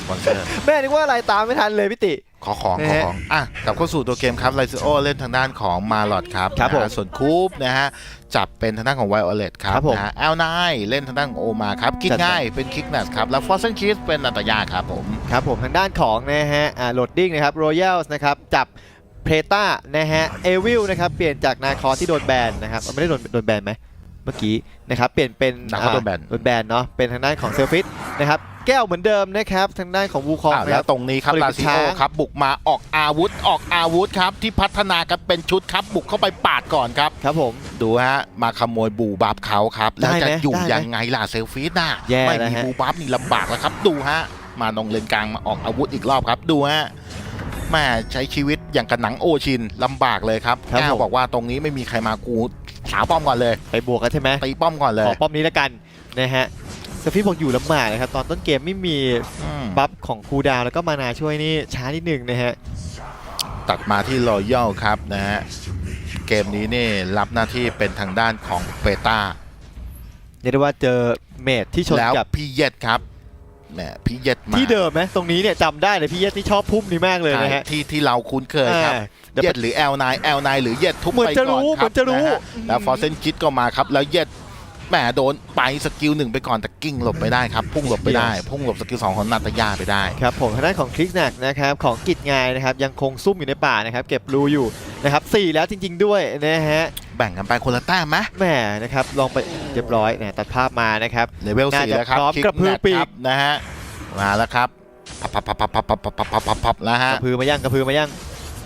สปอนเซอร์ แม่นึกว่าอะไรตามไม่ทันเลยพี่ติ ขอของนะขอฮะของอะกลับเข้าสู่ตัวเกมครับไลซิโอเล่นทางด้านของมาลอดครับครับนะผมฮะส่วนคูปนะฮะ จับเป็นทางด้านของไวโอเลตครับครับผมนะฮะแอลไนเล่นทางด้านของโอมาครับคิกจัดไป ง่ายเป็นคิกนัสครับ แล้วฟอสเซนคิสเป็นอัตยาครับผม ครับผมทางด้านของนะฮะอ่าโหลดดิ้งนะครับรอยัลส์นะครับจับเพตานะฮะเอวิลนะครับเปลี่ยนจากนาคอที่โดนแบนนะครับไม่ได้โดนโดนแบนไหมเมื่อกี้นะครับเปลี่ยนเป็นนาคอโดนแบนโดนแบนเนาะเป็นทางด้านของเซลฟิตนะครับ แก้วเหมือนเดิมนะครับทางด้านของวูคองอะนะแล้ควรับตรงนี้ครับผลิตลาเป็นซิช้าโองครับบุกมาออกอาวุธออกอาวุธครับ ที่พัฒนากันเป็นชุดครับบุกเข้าไปปาดก่อนครับ ครับผม ดูฮะ มาขโมยบูบับเขาครับ แล้วได้จะไหมอยู่ได้ไหมยังไงล่ะเซลฟีดน่ะแย่ไม่แล้วมีฮะ บูบับนี่ลำบากแล้วครับ ดูฮะ มาตรงเลนกลางมาออกอาวุธอีกรอบครับ ดูฮะแม่ใช้ชีวิตอย่างกับหนังโอชินลำบากเลยครับครับแก้วผมบอกว่าตรงนี้ไม่มีใครมากูสาวป้อมก่อนเลยไปบวกกันใช่ไหมตีป้อมก่อนเลขยอป้อมนี้แล้วกันนะฮะ เซลฟิตบอกอยู่ลำบากนะครับ ตอนต้นเกมไม่มีอืมบัฟของคูลดาวน์แล้วก็มานาช่วยนี่ช้านิดหนึ่งนะฮะ ตัดมาที่รอยัลครับนะฮะเกมนี้นี่รับหน้าที่เป็นทางด้านของเปตาเรียกได้ว่าเจอเมดที่ชนแล้วกับพี่เย็ดครับแหมพี่เย็ดมาที่เดิมไหมตรงนี้เนี่ยจำได้เลยพี่เยสที่ชอบพุ่มนี้มากเลยใช่นะฮะที่ที่เราคุ้นเคยครับ อ่าเดี๋ยวเย็ดหรือ L9 L9 หรือเย็ดทุบเหมือนไปจะก่อนรู้ครับเหมือนจะรู้ฮแล้วฟอร์เซนคิดก็มาครับ แล้วเย็ด แหมโดนไปสกิลหนึ่งไปก่อนแต่กิ้งหลบไปได้ครับ พุ่งหลบไปได้ พุ่งหลบสกิลสองของนาตยาไปได้ ครับผมทางด้านของคลิกแนกนะครับของกิจงายนะครับยังคงซุ่มอยู่ในป่านะครับเก็บรูอยู่นะครับสี่แล้วจริง ๆ ด้วยนะฮะแบ่งกันไปคนละแต้มไหมแหมนะครับลองไปเรียบร้อยเนี่ยตัดภาพมานะครับเลเวลน่าสี่จะแล้วครับพร้อมคิกกระพือแนทปีกครับนะฮะมาแล้วครับพับพับพับพับพับพับพับพับพับพับแล้วกฮะระพือมายังกระพือมายัง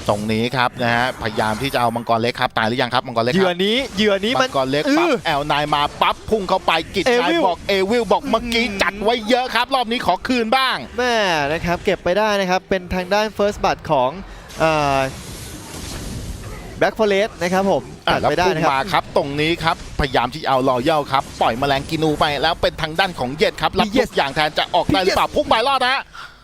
ตรงนี้ครับนะฮะพยายามที่จะเอามังกรเล็กครับตายหรือยังครับมังกรเล็กเหคยื่อรับนี้เหยื่อนี้มัมัน งกรเล็กเอปั๊บอแอลนายมาปั๊บพุ่งเข้าไปกิจเอนายวิล บอกเอวิลบอกเมื่อกี้อืมจัดไว้เยอะครับ รอบนี้ขอคืนบ้าง แม่นะครับเก็บไปได้นะครับ เป็นทางด้าน First b u t ของแบ็กฟอเรสนะครับผมอะตัดแล้วไปได้พุ่งนะครับมาครับตรงนี้ครับพยายามที่เอารอยัลครับปล่อยแมลงกินูไปแล้วเป็นทางด้านของเย็ดครับรับพี่เย็ทุดกอย่างแทนจะออกได้หรือเปล่าพุ่งไปรอดนะ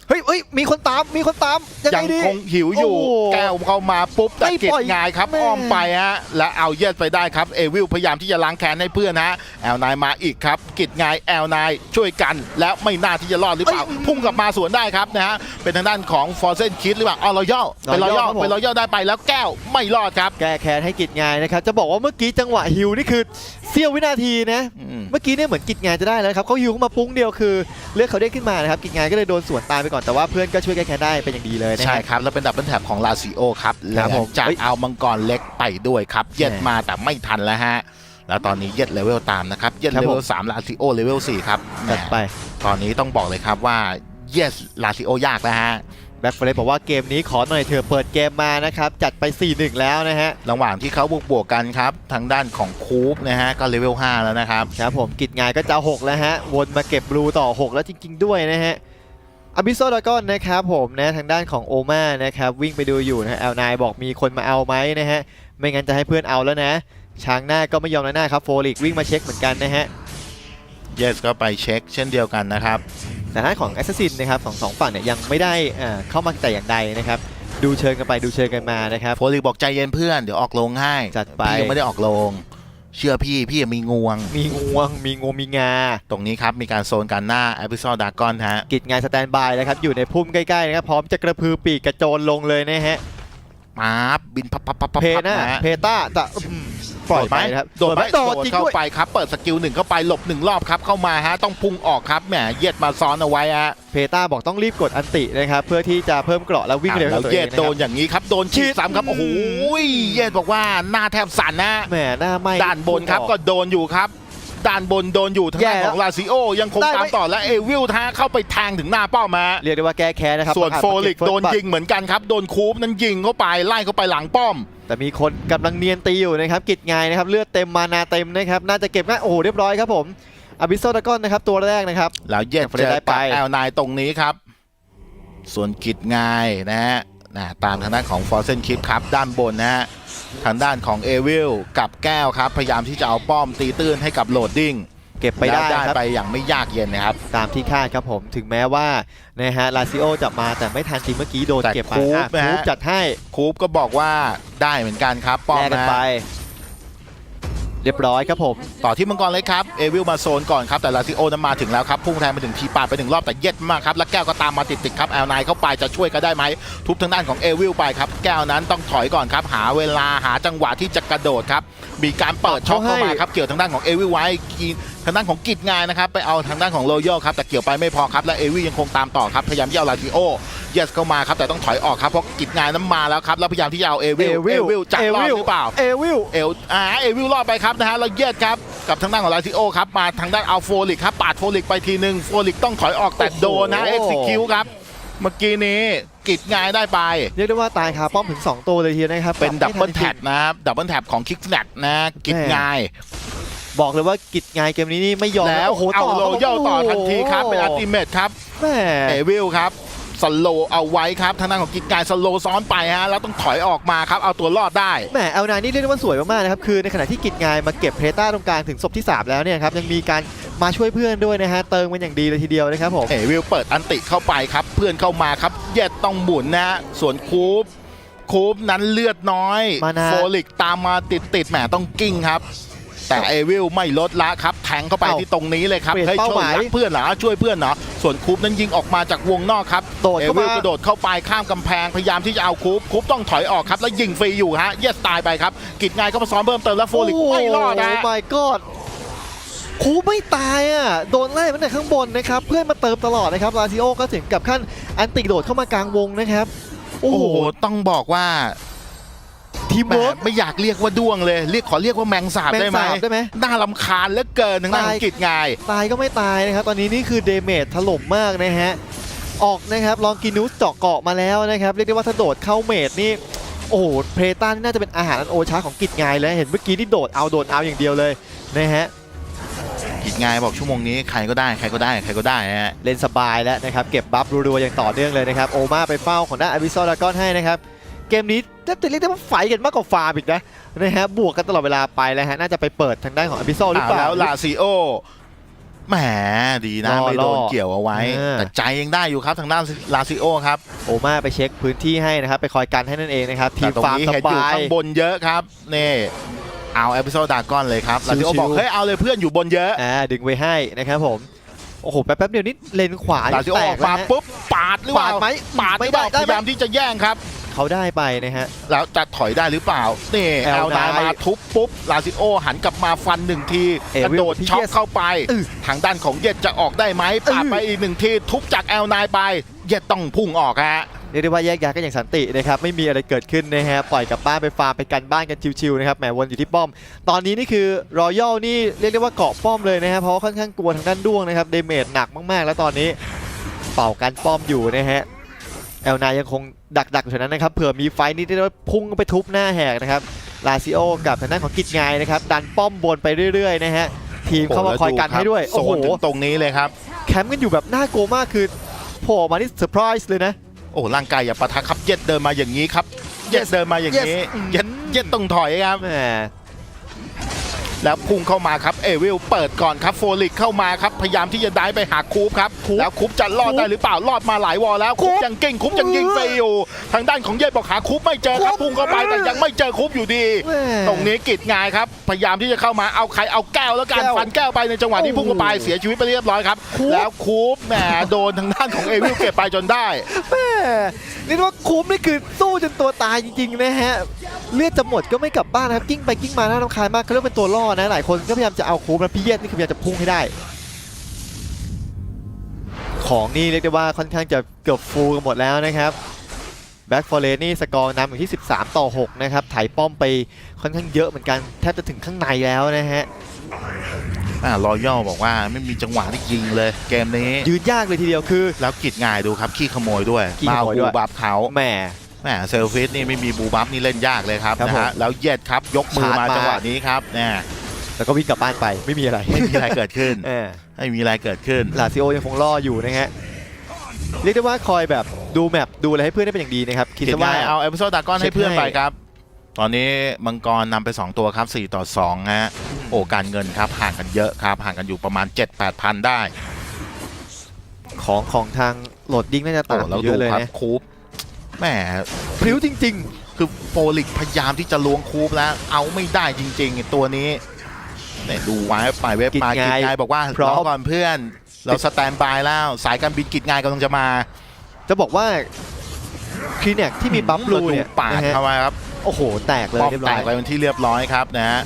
เฮ้ยเฮ้ยมีคนตามมีคนตามยังไงยังดี คงหิวอยู่ โอ้โหแก้วเข้ามาปุ๊บแต่ไม่เก็ปบล่อยงายครับแม่ อ้อมไปฮะและเอาเย็ดไปได้ครับเอวิลพยายามที่จะล้างแค้นให้เพื่อนฮะแอลนายมาอีกครับกิดงายแอลนายช่วยกัน แล้วไม่น่าที่จะรอดหรือเปล่าพุ่งกลับมาสวนได้ครับนะฮะเป็นทางด้านของฟอร์เซนคิดหรือเปล่าเอารอยัลเป็นรอยัล Royal ครับผม เป็นรอยัลได้ไปแล้วแก้วไม่รอดครับ แก้แค้นให้กิจงายนะครับ จะบอกว่าเมื่อกี้จังหวะฮิวนี่คือเสี้ยววินาทีนะอืมเมื่อกี้เนี่ยเหมือนกิจงายจะได้แล้วนะครับเขาฮิวเข้ามาปุ้งเดียวคือ เลือดเขาได้ขึ้นมานะครับกิจงายก็เลยโดนสวนตามไปก่อนแต่ว่าเพื่อนก็ช่วยแก้แค้นได้เป็นอย่างดีเลยนะใช่ฮะ ครับ แล้วเป็นดับเบิลแท็บของลาซิโอครับครัแล้วบผมจะเอ้ย เอามังกรเล็กไปด้วยครับ เย็ดแหม่มาแต่ไม่ทันแล้วฮะ แล้วตอนนี้เย็ดเลเวลตามนะครับ เย็ดครับเลเวผลมสามลาซิโอเลเวลสี่ครับแหมจัดไปตอนนี้ต้องบอกเลยครับว่าเยสลาซิโอยากแล้วฮะ แบ็คฟอเรสบอกว่าเกมนี้ขอหน่อยเถอะเปิดเกมมานะครับจัดไป 4-1 แล้วนะฮะระหว่างที่เขาบวกบวกๆกันครับ ทางด้านของคูปนะฮะก็เลเวล5แล้วนะครับ ครับผมกิจงายก็จะเอา6แล้วฮะวนมาเก็บบลูต่อ 6 แล้วจริง ๆ ด้วยนะฮะ อบิโซดากอนนะครับผมนะทางด้านของโอมานะครับวิ่งไปดูอยู่นะแอลนายบอกมีคนมาเอาไหมนะฮะไม่งั้นจะให้เพื่อนเอาแล้วนะ ช้างหน้าก็ไม่ยอมแล้วหน้าครับโฟลิกวิ่งมาเช็คเหมือนกันนะฮะเยสก็ไปเช็คเช่นเดียวกันนะครับแต่ด้านของแอสซัสซินนะครับของสองฝั่งเนี่ยยังไม่ได้อ่าเข้ามาแต่อย่างใดนะครับดูเชิญกันไปดูเชิญกันมานะครับโฟลิกบอกใจเย็นเพื่อนเดี๋ยวออกโรงให้จัดไป พี่ยังไม่ได้ออกโรง เชื่อพี่พี่มีงวง มีงวง มีงวงมีงา ตรงนี้ครับ มีการโซนกันหน้าแอพิซอดดากอนฮะ กิจงานสแตนบายแล้วครับ อยู่ในพุ่มใกล้ๆนะครับ พร้อมจะกระพือปีกกระโจนลงเลยนะฮะปั๊บบินพับพับพับพับเพพับน่านะฮะเพต้าแต่อืม ปล่อยไปนะครับโดดไหมโดโดดดจริงเข้าด้วยไปครับ เปิดสกิลหนึ่งเข้าไปหลบหนึ่งรอบครับเข้ามาฮะต้องพุ่งออกครับแหมเย็ดมาซ้อนเอาไว้ฮะเพต้าบอกต้องรีบกดอันตินะครับเพื่อที่จะเพิ่มเกราะแล้ววิ่งเร็วแล้กับวตัวเย็เองดนะโดคนรับอย่างนี้ครับโดนฉีดซ้ำครับอืมโอ้โหเย็ดบอกว่าหน้าแทบสั่นนะแหมหน้าไหมด้านบนครับก็โดนอยู่ครับ ด้านบนโดนอยู่ทางด้านแย่ ของลาซิโอ ยังคงได้ไหมตามต่อและเอวิลท้าเข้าไปแทงถึงหน้าเป้ามา เรียกได้ว่าแก้แค้นนะครับส่วนประกาศโฟลิกมาเบโดน First Blood ยิงเหมือนกันครับ โดนคูปนั้นยิงเข้าไปไล่เข้าไปหลังป้อม แต่มีคนกำลังเนียนตีอยู่นะครับกิจงายนะครับเลือดเต็มมานาเต็มนะครับน่าจะเก็บง่ายโอ้โหเรียบร้อยครับผมอบิโซดากอนนะครับตัวแรกนะครับ แล้วเย็ดเฟรเจดอได้ไปกับแอลนายตรงนี้ครับ ส่วนกิจงายนะฮะนะตามทางด้านของฟอร์เซนคิปครับด้านบนนะฮะ ทางด้านของเอวิลกับแก้วครับ พยายามที่จะเอาป้อมตีตื้นให้กับโหลดดิ้งเก็บไปได้แล้วได้ครับ ไปอย่างไม่ยากเย็นนะครับ ตามที่คาดครับผมถึงแม้ว่านะฮะลาซิโอจะมาแต่ไม่ทันจริงเมื่อกี้โดนแต่เก็บไปคูปอะนะฮะ คูปจัดให้คูปก็บอกว่าได้เหมือนกันครับป้อมแลกกันนะไป เรียบร้อยครับผมต่อที่มังกรเลยครับเอวิลมาโซนก่อนครับแต่ลาซิโอนั้นมาถึงแล้วครับพุ่งแทงไปถึงทีปาดไปถึงรอบแต่เย็ดมากครับแล้วแก้วก็ตามมาติดๆครับแอลไนเข้าไปจะช่วยก็ได้ไหมทุบทางด้านของเอวิลไปครับแก้วนั้นต้องถอยก่อนครับหาเวลาหาจังหวะที่จะกระโดดครับมีการเปิดช็องเข้ามาครับเกี่ยวทางด้านของเอวิลไว้กีทางด้านของกิจงานนะครับไปเอาทางด้านของโรยัลครับแต่เกี่ยวไปไม่พอครับและเอวิลยังคงตามต่อครับพยายามที่จะเอาลาซิโอเยสเข้ามาครับแต่ต้องถอยออกครับเพราะกิจงานนั้นมาแล้วครับแล้วพยายามที่จะเอาเอวิลเอวิลจะรอดหรือเปล่าเอวิลเอลอ่าเอวิลรอดไปครับนะฮะแล้วเย็ดครับกับทางด้านของลาซิโอครับมาทางด้านอัลโฟลิกครับปาดโฟลิกไปทีหนึ่งโฟลิกต้องถอยออกแต่โดนนะโอ้เอ็กโหซิคิวครับเมื่อกี้นี้กิดงายได้ไปเรียกได้ว่าตายคาป้อมถึง 2 ตัวเลยทีเดียวนะครับ เป็นดับเบิลไม่ทัแท็นบนะครับดับเบิลแท็บของคิกแนกนะกิดงาย บอกเลยว่ากิจงานเกมนี้นี่ไม่ยอมแล้วโอ้โหเอาต่โรเยลต่อทันทีครับเป็นอัลติเมทครับแม่เอวิลครับสโลเอาไว้ครับทางด้านของกิดงายสโลซ้อนไปฮะแล้วต้องถอยออกมาครับเอาตัวรอดได้แหมเอลนานี่เรียกได้ว่าสวยมากๆนะครับคือในขณะที่กิจงานมาเก็บเพต้าตรงกลางถึงศพที่ 3 แล้วเนี่ยครับยังมีการมาช่วยเพื่อนด้วยนะฮะเติมกันอย่างดีเลยทีเดียวนะครับผมเอวิลเปิดอันติเข้าไปครับ เพื่อนเข้ามาครับเย็ดต้องหมุนนะฮะส่วนคูปคูปนั้นเลือดน้อยมานะโฟลิกตามมาติดติดๆแหมต้องกิ้งครับ แต่เอวิลไม่ลดละครับแทงเข้าไปเอ้าที่ตรงนี้เลยครับเปลี่ยนเฮ้ยเป้าช่วหยมายรักเพื่อนเหรอช่วยเพื่อนเหรอส่วนคูปนั้นยิงออกมาจากวงนอกครับโดดเอเข้าวิลมากระโดดเข้าไปข้ามกำแพงพยายามที่จะเอาคูปคูปต้องถอยออกครับแล้วยิงฟรีอยู่ฮะเยสตายไปครับกิดงายเข้ามาซ้อนเพิ่มเติมแล้วโฟลิกไม่รอดนะโอ้ my god คูไม่ตายอะ โดนไล่มาแต่ข้างบนนะครับ เพื่อนมาเติมตลอดนะครับลาซิโอก็ถึงกับขั้นอันติโดดเข้ามากลางวงนะครับ โอ้โอ้โหโหต้องบอกว่า ทีมแหมเวิร์ก ไม่อยากเรียกว่าด้วงเลย เรียกขอเรียกว่าแมงสาบแมงได้ไหมสาบได้ไหมน่าลำคาญเหลือเกินทางด้านขอตายงกิจงายตายก็ไม่ตายนะครับ ตอนนี้นี่คือเดเมจถล่มมากนะฮะ ออกนะครับ ลองกินูสเจาะเกาะมาแล้วนะครับ เรียกได้ว่าถ้าโดดเข้าเมจนี่ โอ้โหเพลต้านี่น่าจะเป็นอาหารอันโอชาของกิจงายเลยเห็นเมื่อกี้นี่โดดเอาโดดเอาอย่างเดียวเลยนะฮะกิจงายบอกชั่วโมงนี้ใครก็ได้ใครก็ได้ใครก็ได้ฮะ เล่นสบายแล้วนะครับ เก็บบัฟรัวๆอย่างต่อเนื่องเลยนะครับ โอมาไปเฝ้าของด้านอ b ิ s ซอลดากอนให้นะครับ เกมนี้น่าจะเรียกได้ว่าไฟกันมากกว่าฟาร์มอีกนะนะฮะบวกกันตลอดเวลาไปแล้วฮะน่าจะไปเปิดทางด้านของอ b ิ s ซอลหรือเปล่า แล้วลาซิโอแหมดีนะรอไม่โดนรอเกี่ยวเอาไว้เออแต่ใจยังได้อยู่ครับทางด้านลาซิโอครับ โอมาไปเช็คพื้นที่ให้นะครับ ไปคอยกันให้นั่นเองนะครับ ทีแต่มตรงฟาร์มนี้สเห็นอยู่บายข้างบนเยอะครับนี่เอาเอพิโซดดากอนเลยครับลาซิโอชิวๆบอกเฮ้ยเอาเลยเพื่อนอยู่บนเยอะอ่าดึงไว้ให้นะครับผมโอ้โหแป๊บๆเดียวนี้เลนขวาลาซิโอแตอกอกแล้วมาฮะปุ๊บปาดหรือเปล่าปาดไหมปาดหรือเปล่าไม่ได้ได้พไหมยายามที่จะแย่งครับ เขาได้ไปนะฮะ แล้วจะถอยได้หรือเปล่านี่แอแอลลนายนายมาทุบปุ๊บลาซิโอหันกลับมาฟันหนึ่งทีเอวิลกระโดดพี่ช็อเยกสเข้าไป อื้อทางด้านของเย็ดจะออกได้ไหมปาดอื้อ ไปอีกหนึ่งทีทุบจากแอลนายไป เย็ดต้องพุ่งออกฮะ เรียกได้ว่าแยกย้ายกันอย่างสันตินะครับไม่มีอะไรเกิดขึ้นนะฮะปล่อยกลับบ้านไปฟาร์มไปกันบ้านกันชิวๆนะครับแหมวนอยู่ที่ป้อม ตอนนี้นี่คือรอยัลนี่เรียกได้ว่าเกาะป้อมเลยนะฮะเพราะว่าค่อนข้างกลัวทางด้านด้วงนะครับเดเมจหนักมากๆ แล้วตอนนี้เป่ากันป้อมอยู่นะฮะแอลนายยังคง ดักดักๆอยู่แถวนั้นนะครับเผื่อมีไฟต์นี่ได้ว่าพุ่งไปทุบหน้าแหกนะครับลาซิโอกับทางด้านของกิจงายนะครับดันป้อมบนไปเรื่อยๆนะฮะทีมเข้ามาคอยกันให้ด้วยโซโอ้โหนถึงตรงนี้เลยครับแคมป์กันอยู่แบบน่ากลัวมากคือโผล่มานี่เซอร์ไพรส์เลยนะโอ้ร่างกายอย่าปะทะครับเย็ดเดินมาอย่างนี้ครับเย็ด Yes เดินมาอย่างนี้ Yes เย็ดเย็ดต้องถอยครับ แหมแล้วพุ่งเข้ามาครับเอวิลเปิดก่อนครับโฟลิกเข้ามาครับพยายามที่จะได้ไปหาคูปครับคูปแล้วคูปจะรอดได้หรือเปล่ารอดมาหลายวอลแล้วคูคูปปยังเก่งคูปยังยิงฟรีอยู่ทางด้านของเย็ดบอกหาคูปไม่เจอครับคูปพุ่งเข้าไปแต่ยังไม่เจอคูปอยู่ดีแหมตรงนี้กิดงายครับพยายามที่จะเข้ามาเอาใครเอาแก้วแล้วกันแก้วฟันแก้วไปในจังหวะที่โอ้โหพุ่งเข้าไปเสียชีวิตไปเรียบร้อยครับคูปแล้วคูปแหมโดนทางด้านของเอวิลเก็บไปจนได้แม่เรียกได้ว่าคุ้มนี่คือสู้จนตัวตายจริงๆนะฮะ เลือดจะหมดก็ไม่กลับบ้านนะครับกิ้งไปกิ้งมาน่ารำคาญมากเขาเรียกเป็นตัวล่อนะหลายคนก็พยายามจะเอาคุ้มแล้วพี่เยสนี่คือพยายามจะพุ่งให้ได้ ของนี่เรียกได้ว่าค่อนข้างจะเกือบฟูลกันหมดแล้วนะครับแบ็กฟอร์เรนี่สกอร์นำอยู่ที่ 13 ต่อ 6 นะครับไถป้อมไปค่อนข้างเยอะเหมือนกัน แทบจะถึงข้างในแล้วนะฮะอ่ารอยัลบอกว่าไม่มีจังหวะที่ยิงเลย เกมนี้ ยืนยากเลยทีเดียวคือ แล้วกิดงายดูครับ ขี้ขโมยด้วยขี้ขโมยด้วยมาบูบับเขาแหม แหมเซลฟิสนี่ไม่มีบูบับนี่เล่นยากเลยครับครับนะผมฮะแล้วเย็ดครับยกมือชาร์จมามา จังหวะนี้ครับเนี่ยแล้วก็วิ่งกลับบ้านไปไม่มีอะไรไม่มีอะไรเกิดขึ้นเออไม่มีอะไรเกิดขึ้น ลาซิโอยังคงล่ออยู่นะฮะเรียกได้ว่าคอยแบบดูแมปดูอะไรให้เพื่อนได้เป็นอย่างดีนะครับคิดกิดซะว่างายเอาเอพิโซดดากอนเช็ให้คเพื่อนให้ ไปครับ ตอนนี้มังกรนำไป 2 ตัวครับ 4 ต่อ2ฮะโอ้การเงินครับห่างกันเยอะครับ ห่างกันอยู่ประมาณ 7-8พันได้ของของทางโหลดดิ้งน่าจะโอ้ต่างแล้วเยดูอะเลยครับนะคูป แหมพริ้วจริงคือโฟลิกพยายามที่จะล้วงคูปแล้ว เอาไม่ได้จริงๆไอ้ตัวนี้ๆเนี่ยดูไว้ไปเว็บมากิกิจจงายงายบอกว่าพร้อมรอก่อนเพื่อน เราสแตนบายแล้ว สายการบินกิจงายกำลังจะมา จะบอกว่าคลีเนกที่มีบัฟบลูเนี่ยปาดนะฮะเข้ามาครับโอ้โห แตกเลยป้อมเรียบแตร้อยกไปเป็นที่เรียบร้อยครับนะฮะ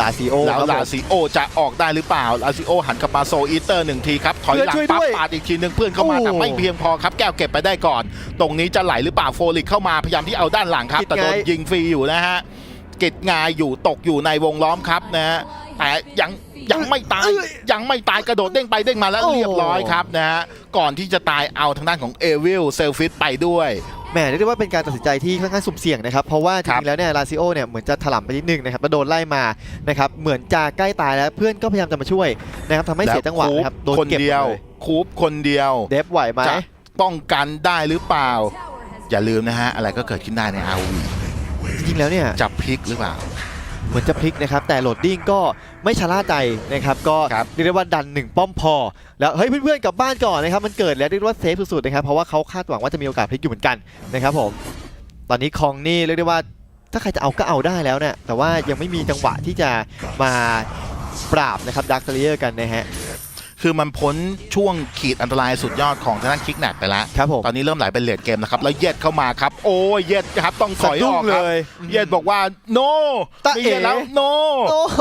ลาซิโอแล้วครับลาผมซิโอจะออกได้หรือเปล่าลาซิโอหันกลับมาโซอีเตอร์หนึ่งทีครับถอยหลังเพื่อนช่วยปั๊บด้วยปาดอีกทีหนึ่งเพื่อนเข้ามาโอ้แต่ไม่เพียงพอครับแก้วเก็บไปได้ก่อน ตรงนี้จะไหลหรือเปล่าโฟลิกเข้ามาพยายามที่เอาด้านหลังครับกิจแต่โดนไงยิงฟรีอยู่นะฮะกิจงายอยู่ตกอยู่ในวงล้อมครับนะฮะแต่ยังยังไม่ตายยังไม่ตายกระโดดเด้งไปเด้งมาแล้วเรียบร้อยครับนะฮะก่อนที่จะตายเอาทางด้านของเอวิลเซลฟิตไปด้วย แหมเรียกได้ว่าเป็นการตัดสินใจที่ค่อนข้างสุ่มเสี่ยงนะครับ เพราะว่าจครับริงๆแล้วเนี่ยลาซิโอเนี่ยเหมือนจะถล่มไปนิดนึงนะครับแล้วโดนไล่มานะครับเหมือนจะใกล้ตายแล้วเพื่อนก็พยายามจะมาช่วยนะครับทำให้เสียจังหวะนะครับโดนคนเก็บหมเดียวเลยคูปคนเดียว เดฟไหวไหมจะป้องกันได้หรือเปล่า อย่าลืมนะฮะ อะไรก็เกิดขึ้นได้ในอาวีจริงๆแล้วเนี่ย จะพลิกหรือเปล่า เหมือนจะพลิกนะครับแต่โหลดดิ้งก็ไม่ชะล่าใจนะครับก็ครับเรียกได้ว่าดันหนึ่งป้อมพอ แล้วเฮ้ยเพื่อนๆกลับบ้านก่อนนะครับมันเกิดแล้วเรียกได้ว่าเซฟสุดๆนะครับเพราะว่าเขาคาดหวังว่าจะมีโอกาสพลิกอยู่เหมือนกันนะครับผมตอนนี้คองนี่เรียกได้ว่าถ้าใครจะเอาก็เอาได้แล้วเนี่ยแต่ว่ายังไม่มีจังหวะที่จะมาปราบนะครับดักเซเลียกันนะฮะ คือมันพ้นช่วงขีดอันตรายสุดยอดของทางด้านคิกแนกไปแล้วครับผมตอนนี้เริ่มไหลเป็นเลดเกมนะครับแล้วเย็ดเข้ามาครับ โอ้ยเย็ดครับต้องถอยออกเลครับยเย็ดบอกว่า no ตะไม่เย็ดเอ๋แล้ว no โอ้โห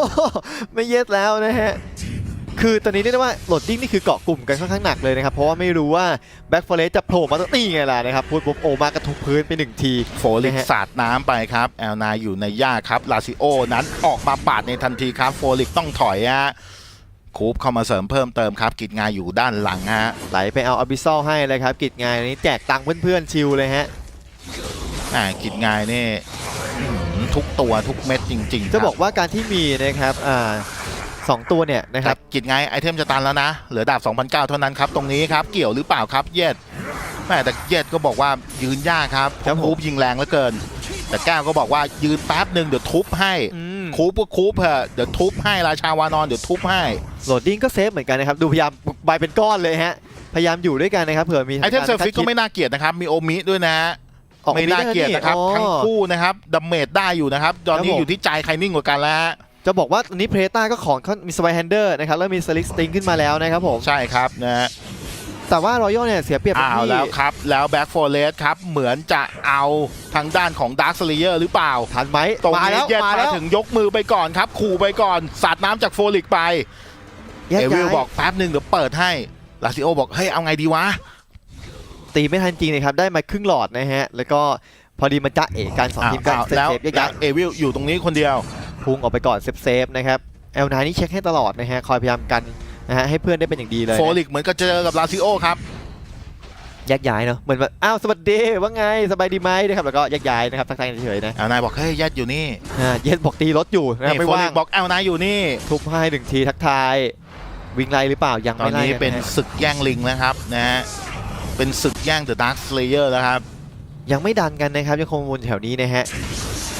ไม่เย็ดแล้วนะฮะคือตอนนี้เรียกได้ว่าโหลดดิ้งนี่คือเกาะกลุ่มกันค่อนข้างหนักเลยนะครับ เพราะว่าไม่รู้ว่าแบ็กฟอเรสจะโผล่มาตรงนี้ไงล่ะนะครับพูดปุ๊บโอมากระทุกพื้นไปหนึ่งทีโฟลิกนะฮะสาดน้ำไปครับ แอลนายอยู่ในหญ้าครับลาซิโอนั้นออกมาปาดในทันทีครับ โฟลิกต้องถอยฮะ คูปเข้ามาเสริมเพิ่มเติมครับกิจงายอยู่ด้านหลังฮะไหลไปเอาอบิซอลให้เลยครับกิจงานนี้แจกตังค์เพื่อนๆชิลเลยฮะอ่ากิจงายนี่ทุกตัวทุกเม็ดจริงๆจะบอกว่าการที่มีนะครับอ่าสองตัวเนี่ยนะครับกิจไงไอเทมจะตันแล้วนะ เหลือดาบ2,009 เท่านั้นครับตรงนี้ครับเกี่ยวหรือเปล่าครับเย็ดแม่แต่เย็ดก็บอกว่ายืนยากครับครับผมคูปยิงแรงเหลือเกิน แต่แก้วก็บอกว่ายืนแป๊บหนึ่งเดี๋ยวทุบให้ คูปก็คูปเถอะเดี๋ยวทุบให้ราชาวานอนเดี๋ยวทุบให้โหลดดิ้งก็เซฟเหมือนกันนะครับ ดูพยายามใบเป็นก้อนเลยฮะ พยายามอยู่ด้วยกันนะครับเผื่อมีไอเทมเซอร์ฟิกก็ไม่น่าเกลียดนะครับ มีโอมิด้วยนะออกไม่น่าเกลียดนะครับอ๋อทั้งคู่นะครับดัมเมจได้อยู่นะครับตอนนี้ครับผมอยู่ที่ใจใครนิ่งกว่ากันแล้วฮะจะบอกว่าตอนนี้เพรต้าก็ของเขามีสไปแฮนเดอร์นะครับแล้วมีสลิกสติงขึ้นมาแล้วนะครับผมใช่ครับนะฮะ แต่ว่ารอยัลเนี่ยเสียเปรียบตรงอ้าวที่แล้วครับ แล้วแบ็กโฟเลสครับ เหมือนจะเอาทางด้านของดาร์คสเลเยอร์หรือเปล่า ทันไหมตรงมานี้แล้วเย็ดมามาแล้วถึงยกมือไปก่อนครับ ขู่ไปก่อนสาดน้ำจากโฟลิกไป แยกเอวิลย้ายบอกแป๊บหนึ่งเดี๋ยวเปิดให้ ลาซิโอบอกเฮ้ยเอาไงดีวะ ตีไม่ทันจริงนะครับได้มาครึ่งหลอดนะฮะแล้วก็พอดีมันจะเอกการสองทีมกันอ้าวเซฟแล้วเซฟแยกแล้ย้าวยเอวิลอยู่ตรงนี้คนเดียว พุ่งออกไปก่อนเซฟเซฟนะครับเอลนานี่เช็คให้ตลอดนะฮะคอยพยายามกัน นะฮะให้เพื่อนได้เป็นอย่างดีเลยโฟนะลิกเหมือนกับเจอกับลาซิโอครับแยกย้ายเนาะเหมือนแบบอ้าวสวัสดีว่าไงสบายดีไหมนะครับแล้วก็แยกย้ายนะครับทักทายกันเฉยๆนะเอานายบอกเฮ้ยยัดอยู่นี่อ่าเยสบอกตีรถอยู่นะครับนี่ไม่โฟลิว่ากงบอกเอานายอยู่นี่ทุบให้หนึ่งทีทักทายวิ่งไล่หรือเปล่ายังตอไม่นไล่นี้กัเป็นนะฮะศึกแย่งลิงนะครับนะฮะเป็นศึกแย่งเดอะดาร์คสเลเยอร์แล้วครับยังไม่ดันกันนะครับยังคงวนแถวนี้นะฮะ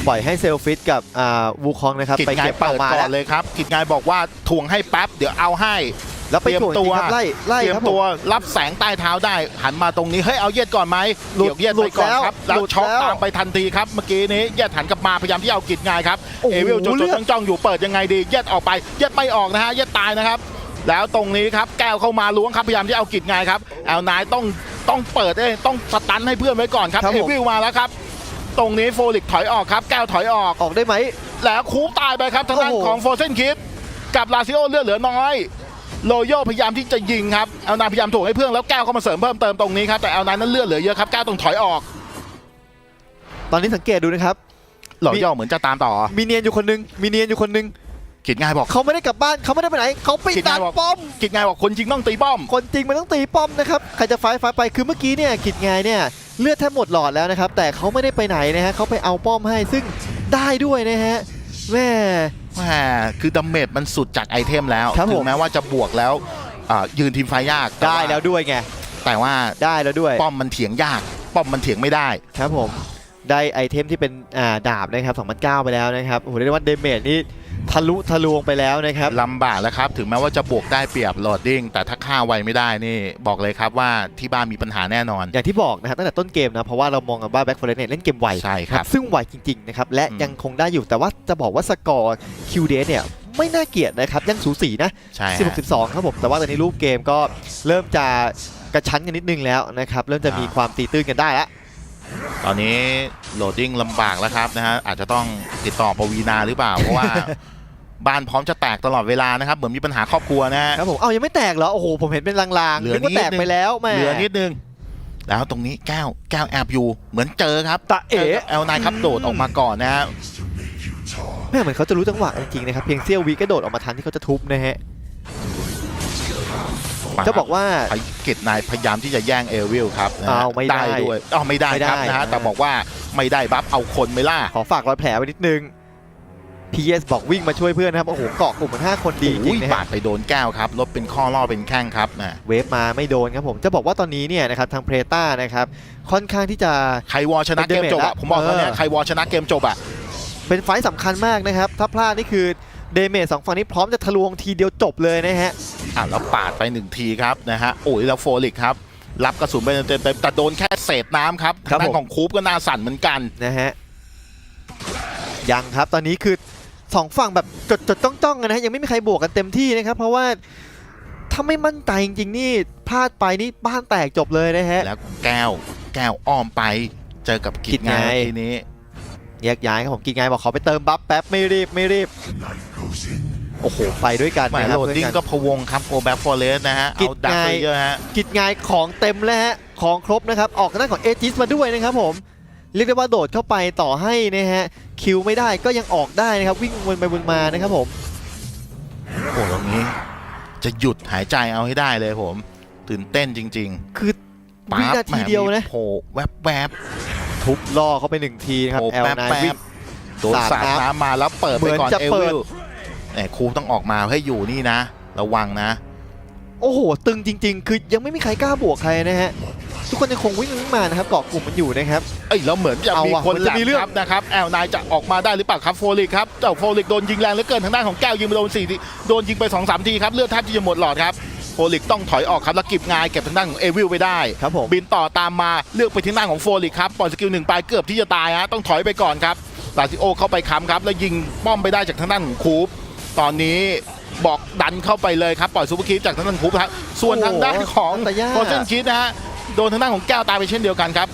ปล่อยให้เซลฟิตกับอ่าวูคองนะครับกิจไปงายเก็บเปิเอาดมาก่อแล้นวเลยครับกิจงายบอกว่าถ่วงให้แป๊บเดี๋ยวเอาให้ แล้วไปเตรียมถ่วงจริงครับตัวไล่ไล่เตรียคมรับผตัวมรับแสงใต้เท้าได้ หันมาตรงนี้เฮ้ยเอาเย็ดก่อนไหมหลุดเดี๋ยวเย็ดหลุไปดก่อนแล้วครับแล้วหลุดช็อกแล้วตามไปทันทีครับเมื่อกี้นี้เย็ดหันกลับมาพยายามที่เอากิจงายครับโอ้โหเอวิลจดเลืจอดดจ้องๆอยู่เปิดยังไงดีเย็ดออกไปเย็ดไม่ออกนะฮะเย็ดตายนะครับ แล้วตรงนี้ครับแก้วเข้ามาล้วงครับพยายามที่เอากิจงายครับแอลนายต้องต้องเปิดเอ้ยต้องสตันให้เพื่อนไว้ก่อนครับครับเอผมวิลมาแล้วครับ ตรงนี้โฟลิกถอยออกครับ แก้วถอยออก ออกได้ไหม แล้วคูปตายไปครับทางด้านโอ้โห ของโฟเซนคิดกับลาซิโอเลือดเหลือน้อยโลโยพยายามที่จะยิงครับแอลนายพยายามถ่วงให้เพื่อนแล้วแก้วเข้ามาเสริมเพิ่มเติมตรงนี้ครับแต่แอลนายนั้นเลือดเหลือเยอะครับแก้วต้องถอยออกตอนนี้สังเกตดูนะครับโลโยเหมือนจะตามต่อมีเนียนอยู่คนนึง มีเนียนอยู่คนนึงกิดง่ายบอก เขาไม่ได้กลับบ้าน เขาไม่ได้ไปไหน เขาไปคิดตัง่าดยบอกป้อมกิดง่ายบอกคนจริงต้องตีป้อม คนจริงมันต้องตีป้อมนะครับ ใครจะไฟท์ไฟท์ไป คือเมื่อกี้เนี่ยกิจงายเนี่ย เลือดแทบหมดหลอดแล้วนะครับ แต่เขาไม่ได้ไปไหนนะฮะเขาไปเอาป้อมให้ซึ่งได้ด้วยนะฮะแม่ แหมคือดัมเมจมันสุดจากไอเทมแล้วครับผม ถึงแม้ว่าจะบวกแล้วอ่ายืนทีมไฟยากต่ได้แล้วด้วยไงแต่ว่าได้แล้วด้วยป้อมมันเถียงยาก ป้อมมันเถียงไม่ได้ ครับผม ได้ไอเทมที่เป็นอ่าดาบนะครับ2009 ไปแล้วนะครับโอ้โหเรียกได้ว่าเดเมจนี่ทะลุทะลวงไปแล้วนะครับลำบากแล้วครับ ถึงแม้ว่าจะบวกได้เปรียบโหลดดิ้งแต่ถ้าฆ่าไวไม่ได้นี่บอกเลยครับว่าที่บ้านมีปัญหาแน่นอน อย่างที่บอกนะครับตั้งแต่ต้นเกมนะ เพราะว่าเรามองกันว่าแบ็คฟอร์เรสเนี่ยเล่นเกมไวใช่ครับ ซึ่งไวจริง ๆ นะครับ และอืมยังคงได้อยู่แต่ว่าจะบอกว่าสกอร์คิวเดเนี่ยไม่น่าเกลียดนะครับ ยังสูสีนะใช่ฮะ16 12 ครับผม แต่ว่าตอนนี้รูปเกมก็เริ่มจะกระชั้นกันนิดนึงแล้วนะครับเริ่มจะมีอ่าความตีตื้นกันได้แล้ว ตอนนี้โหลดดิ้งลำบากแล้วครับนะฮะอาจจะต้องติดต่อปวีนาหรือเปล่า เพราะว่า บ้านพร้อมจะแตกตลอดเวลานะครับเหมือนมีปัญหาครอบครัวนะฮะ ครับผมเอ้ายังไม่แตกเหรอ โอ้โห ผมเห็นเป็นลางๆเหลือนึกว่านิดแตกนึง ไปแล้วแม่ เหลือนิดนึง แล้วตรงนี้แก้วแก้วแอบอยู่เหมือนเจอครับตะเอ๋เอลนายครับโดดออกมาก่อนนะฮะแม่เหมือนเขาจะรู้จังหวะจริงๆนะครับ เพียงเสี้ยววิกระโดดออกมาทันที่เขาจะทุบนะฮะ จะบอกว่าพยกิจนายพยายามที่จะแย่งเอวิลครับนะฮะอ้าวไม่ได้ด้วยอ้าวไม่ได้ไม่ได้ครับนะฮะอ่าแต่บอกว่าไม่ได้บัฟเอาคนไม่ล่าขอฝากรอยแผลไว้นิดนึง PS บอกวิ่งมาช่วยเพื่อนนะครับโอ้โหเกาะกลุ่มมัน5คนดีจริอุ้ยงนะบาฮะดไปโดนแก้วครับรถเป็นข้อล่อเป็นแข้งครับนะเวฟมาไม่โดนครับผมจะบอกว่าตอนนี้เนี่ยนะครับทางเพรต้านะครับค่อนข้างที่จะใครวอลชนะเกมจบเป็นเดเมจละอะผมบอกตอนเนี้ยเออใครวอลชนะเกมจบอะเป็นไฟต์สำคัญมากนะครับ ถ้าพลาดนี่คือ เดเมจสองฝั่งนี้พร้อมจะทะลวงทีเดียวจบเลยนะฮะ อะแล้วปาดไปหนึ่งทีครับนะฮะโอ้ยแล้วโฟลิกครับรับกระสุนไปเต็มๆแต่โดนแค่เศษน้ำครับครับทางด้านผมของคูปก็น่าสั่นเหมือนกัน นะฮะ ยังครับตอนนี้คือสองฝั่งแบบจดจดจ้องจ้องๆกันนะฮะยังไม่มีใครบวกกันเต็มที่นะครับ เพราะว่าถ้าไม่มั่นใจจริงๆนี่พลาดไปนี่บ้านแตกจบเลยนะฮะ แล้วแก้วแก้วอ้อมไปเจอกับกิกิจจงาไงนทีนี้ แยกย้ายครับผมกินไงบอกขอไปเติมบัฟแป๊บไม่รีบไม่รีบ โอ้โห ไปด้วยกันหมายนะครับโหลดดิ้งเพื่อนก็พะวงครับโกแบ็คฟอร์เรสนะฮะ กิเอาจดักไง ไปเยอะฮะ กิจงายของเต็มแล้วฮะ ของครบนะครับ ออกทางด้านของเอจิสมาด้วยนะครับผม เรียกได้ว่าโดดเข้าไปต่อให้นะฮะ คิวไม่ได้ก็ยังออกได้นะครับ วิ่งวนไปวนมานะครับผม โอ้ตรงนี้ จะหยุดหายใจเอาให้ได้เลยผม ตื่นเต้นจริงคือๆวินาทีเดียวนะ แหมมีโผล่แวบแวบ ทุบล่อเข้าไปหนึ่งทีนะๆครับโผล่แอลแป๊บนายแป๊วิ่งบโดนสาสาดดน้ำน้ำมาแล้วเปิดเหมืไปอนก่อนจะเอเปิวิดลแหมครูต้องออกมาให้อยู่นี่นะ ระวังนะ โอ้โห ตึงจริง ๆ คือยังไม่มีใครกล้าบวกใครนะฮะ ทุกคนยังคงวิ่งวิ่งมานะครับเกาะกลุ่มมันอยู่นะครับ เอ้ยแล้วเหมือนจะเอามีว่ะคนมันหจะลังมีเรื่องครับนะครับแอลนายจะออกมาได้หรือเปล่าครับโฟลิกครับเจ้าโฟลิกโดนยิงแรงเหลือเกินทางด้านของแก้วยิงไปโดนสี่ทีโดนยิงไปสองสามทีครับเลือดแทบที่จะหมดหลอดครับโฟ ลิกต้องถอยออกครับแล้วเก็บงายเก็บทางด้านของเอวิลไปได้ครับผมบินต่อตามมาเลือกไปที่หน้าของโฟลิกครับปล่อยสกิลหนึ่งไปเกือบที่จะตายฮะต้องถอยไปก่อนครับลาซิโอเข้าไปค้ำครับ แล้วยิงป้อมไปได้จากทางด้านของคูปตอนนี้บอกดันเข้าไปเลยครับปล่อยซูเปอร์คิดจากทางด้านของคูปครับส่วนทางด้านของโอ้โหอันตรายโคเซนคิดนะฮะโดนทางด้านของแก้วตายไปเช่นเดียวกันครับ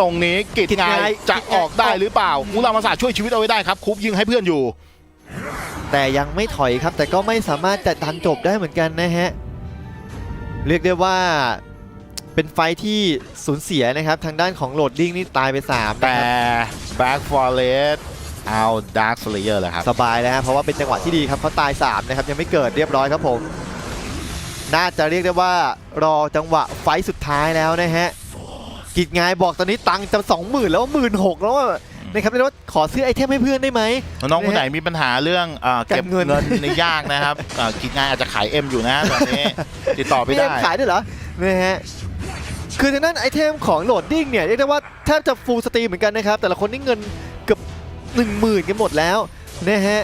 ตรงนี้กิจกิจงางายยจะออกได้หรือเปล่ามูรามาสาช่วยชีวิตเอาไว้ได้ครับคูปยิงให้เพื่อนอยู่ แต่ยังไม่ถอยครับแต่ก็ไม่สามารถจะดันจบได้เหมือนกันนะฮะ เรียกได้ว่าเป็นไฟท์ที่สูญเสียนะครับ ทางด้านของโหลดดิ้งนี่ตายไป3นะแต่ครับ Back Forest เอาดาร์คสเลเยอร์เลยครับ สบายแล้วฮะเพราะว่าเป็นจังหวะที่ดีครับเขาตาย 3 นะครับ ยังไม่เกิดเรียบร้อยครับผม น่าจะเรียกได้ว่ารอจังหวะไฟท์สุดท้ายแล้วนะฮะ กิจงายบอกตอนนี้ตังค์จะสองหมื่นแล้วหมื่นหกแล้วอะ นะครับเรียกว่าขอซื้อไอเทมให้เพื่อนได้ไหม น้องๆคนไหนมีปัญหาเรื่องเอ่อเก็บการเงินเงินในยากนะครับเอ่อกิจงานอาจจะขายเอ็มอยู่นะตอนนี้ติดต่อไปมีได้เอ็มขายด้วยเหรอนะฮะ คือทางด้านไอเทมของโหลดดิ้งเนี่ยเรียกได้ว่าแทบจะฟูลสตรีมเหมือนกันนะครับ แต่ละคนนี่เงินเกือบ1 0,000กันหมดแล้วนะฮะ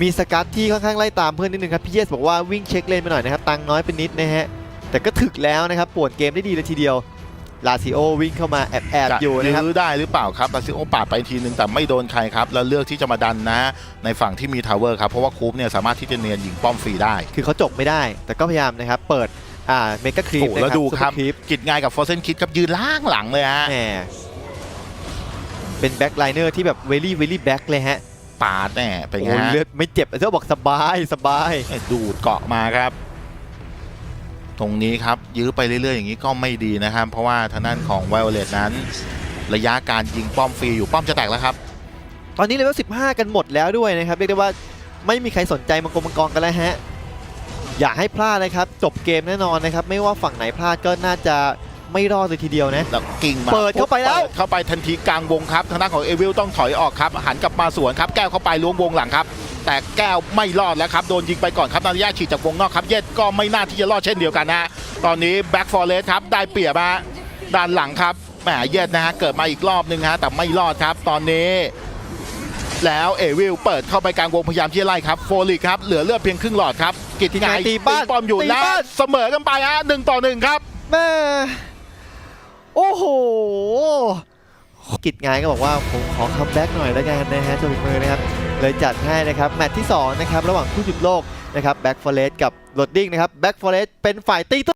มีสกัดที่ค่อนข้างไล่ตามเพื่อนนิดนึงครับพี่เยสบอกว่าวิ่งเช็คเลนไปหน่อยนะครับ ตังค์น้อยเป็นนิดนะฮะ แต่ก็ถึกแล้วนะครับป่วนเกมได้ดีเลยทีเดียว ลาซิโอวิ่งเข้ามาแอบแอบๆอยู่นะครับยื้อได้หรือเปล่าครับลาซิโอปาดไปทีนึงแต่ไม่โดนใครครับ แล้วเลือกที่จะมาดันนะ ในฝั่งที่มีทาวเวอร์ครับ เพราะว่าคูปเนี่ยสามารถที่จะเนียนยิงป้อมฟรีได้ คือเขาจบไม่ได้ แต่ก็พยายามนะครับ เปิดอ่าเมกะครีมโอ้แล้วดูครับคลิปกิจงานกับฟอร์เซนคิดครับยืนล่างหลังเลยฮะแหมเป็นแบ็คไลเนอร์ที่แบบเวลี่เวลี่แบ็คเลยฮะปาดแน่เป็นไงโอ้ยฮะเลือดไม่เจ็บเจ้าบอกสบายสบายเอ้ยดูดเกาะมาครับ ตรงนี้ครับ ยื้อไปเรื่อยๆ อย่างนี้ก็ไม่ดีนะครับ เพราะว่าทางด้านของไวโอเลตนั้น ระยะการยิงป้อมฟรีอยู่ป้อมจะแตกแล้วครับ ตอนนี้เลเวล15 กันหมดแล้วด้วยนะครับ เรียกได้ว่าไม่มีใครสนใจมังกรมังกรกันแล้วฮะ อย่าให้พลาดนะครับ จบเกมแน่นอนนะครับ ไม่ว่าฝั่งไหนพลาดก็น่าจะไม่รอดเลยทีเดียวนะ แล้วกิ่งมาเปิดเข้าไปแล้วเดเข้าไปทันทีกลางวงครับทางด้านของเอวิลต้องถอยออกครับหันกลับมาสวนครับแก้วเข้าไปล้วงวงหลังครับ แต่แก้วไม่รอดแล้วครับ โดนยิงไปก่อนครับนาริยาฉีดจากวงนอกครับ เย็ดก็ไม่น่าที่จะรอดเช่นเดียวกันนะตอนนี้แบ็กฟอร์เรสครับได้เปรียบฮะด้านหลังครับแหมเย็ดนะฮะเกิดมาอีกรอบนึงฮะแต่ไม่รอดครับ ตอนนี้ แล้วเอวิลเปิดเข้าไปกลางวงพยายามที่จะไล่ครับโฟลิกครับเหลือเลือดเพียงครึ่งหลอดครับกิจกิจงางายยตีบ้านป้อมอยู่ตีแล้วบ้านเสมอกันไปฮะหนึ่งต่อหนึ่งครับแม่โอ้โห กิจงานก็บอกว่าผมขอคัมแบ็กหน่อยแล้วกันนะฮะโจบิกมือนะครับเลยจัดให้นะครับแมตช์ที่2นะครับระหว่างคู่จุดโลกนะครับแบ็กฟอร์เรสกับโรดดิ้งนะครับแบ็กฟอร์เรสเป็นฝ่ายตี